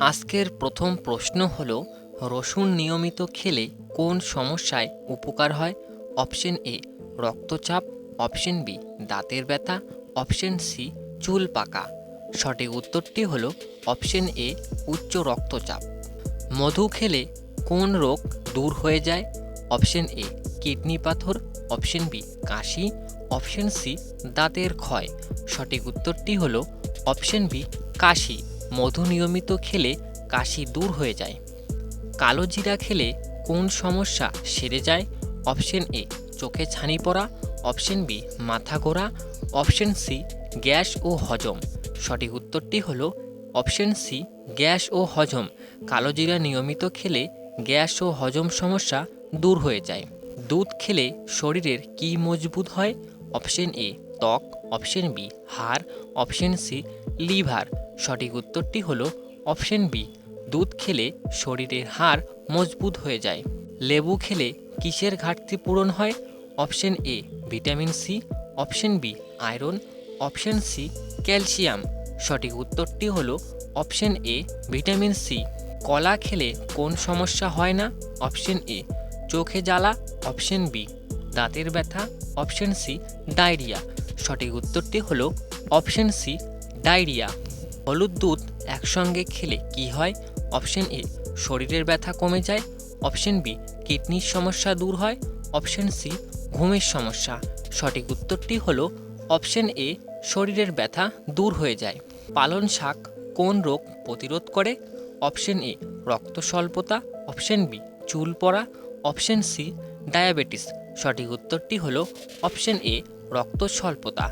আজকের প্রথম প্রশ্ন হল, রসুন নিয়মিত খেলে কোন সমস্যায় উপকার হয়? অপশন এ, রক্তচাপ, অপশন বি, দাঁতের ব্যথা, অপশন সি, চুল পাকা। সঠিক উত্তরটি হল অপশন এ, উচ্চ রক্তচাপ। মধু খেলে কোন রোগ দূর হয়ে যায়? অপশন এ, কিডনি পাথর, অপশন বি, কাশি, অপশন সি, দাঁতের ক্ষয়। সঠিক উত্তরটি হল অপশন বি, কাশি। মধু নিয়মিত খেলে কাশি দূর হয়ে যায়। কালো জিরা খেলে কোন সমস্যা সেরে যায়? অপশন এ, চোখে ছানি পড়া। অপশন বি, মাথা ঘোরা। অপশন সি, গ্যাস ও হজম। সঠিক উত্তরটি হল অপশন সি, গ্যাস ও হজম। কালো জিরা নিয়মিত খেলে গ্যাস ও হজম সমস্যা দূর হয়ে যায়। দুধ খেলে শরীরের কি মজবুত হয়? অপশন এ, ত্বক। অপশন বি, হাড়। Option C, liver. সঠিক উত্তরটি হল অপশন বি, দুধ খেলে শরীরের হাড় মজবুত হয়ে যায়। লেবু খেলে কিসের ঘাটতি পূরণ হয়? Option A, vitamin C. Option B, iron. Option C, calcium. সঠিক উত্তরটি হল অপশন এ, ভিটামিন সি। কলা খেলে কোন সমস্যা হয় না? অপশন এ, চোখে জ্বালা। অপশন বি, দাঁতের ব্যথা। Option C, diarrhoea. সঠিক উত্তরটি হল অপশন সি, ডায়রিয়া। হলুদ দুধ একসঙ্গে খেলে কি হয়? অপশন এ, শরীরের ব্যথা কমে যায়। অপশন বি, কিডনির সমস্যা দূর হয়। অপশন সি, ঘুমের সমস্যা। সঠিক উত্তরটি হল অপশন এ, শরীরের ব্যথা দূর হয়ে যায়। পালন শাক কোন রোগ প্রতিরোধ করে? অপশন এ, রক্ত স্বল্পতা। অপশন বি, চুল পড়া। Option C, diabetes. সঠিক উত্তরটি হল অপশন এ, রক্ত স্বল্পতা।